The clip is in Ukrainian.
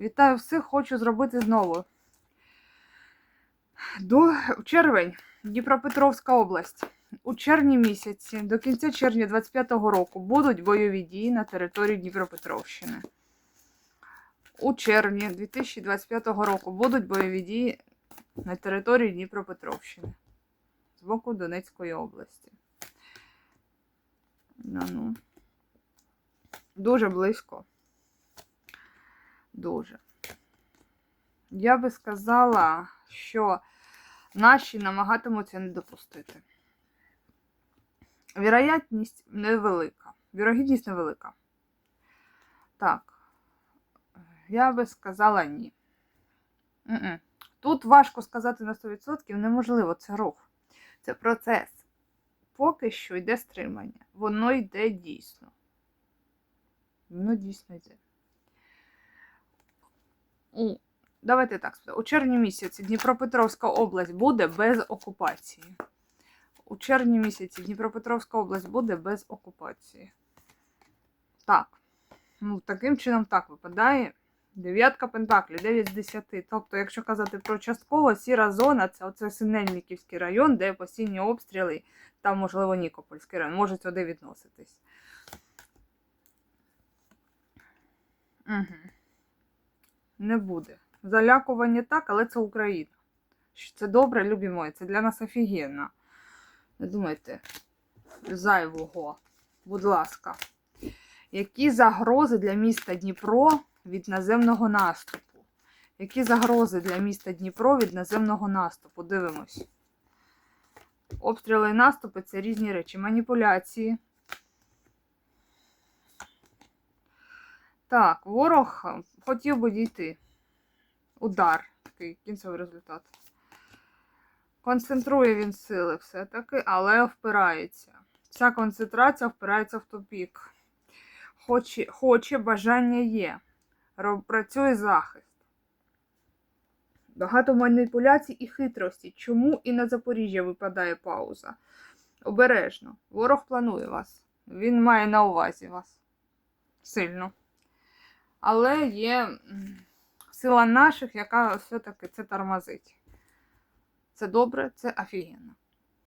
Вітаю всіх, хочу зробити знову. До червень, Дніпропетровська область. У червні місяці, до кінця червня 25-го року, будуть бойові дії на території Дніпропетровщини. У червні 2025 року будуть бойові дії на території Дніпропетровщини з боку Донецької області. Ну, ну. Дуже близько. Дуже. Я би сказала, що наші намагатимуться не допустити. Віроятність невелика. Вірогідність невелика. Так. Я би сказала ні. Тут важко сказати на 100%, неможливо, це рух. Це процес. Поки що йде стримання. Воно йде дійсно. Воно дійсно йде. У, давайте так. У червні місяці Дніпропетровська область буде без окупації. У червні місяці Дніпропетровська область буде без окупації. Так. Ну, таким чином так випадає. Дев'ятка пентаклів, 9 з 10. Тобто, якщо казати про частково, сіра зона це оце Синельниківський район, де постійні обстріли, там, можливо, Нікопольський район, може сюди відноситись. Угу. Не буде. Залякування так, але це Україна. Це добре, любі мої, це для нас офігенно. Не думайте зайвого, будь ласка. Які загрози для міста Дніпро від наземного наступу? Які загрози для міста Дніпро від наземного наступу? Дивимось. Обстріли і наступи це різні речі. Маніпуляції. Так, ворог хотів би дійти. Удар. Такий кінцевий результат. Концентрує він сили все-таки, але впирається. Ця концентрація впирається в тупік. Хоче, хоче бажання є. Працює захист. Багато маніпуляцій і хитрості. Чому і на Запоріжжя випадає пауза? Обережно. Ворог планує вас. Він має на увазі вас. Сильно. Але є сила наших, яка все-таки це тормозить. Це добре, це офігенно.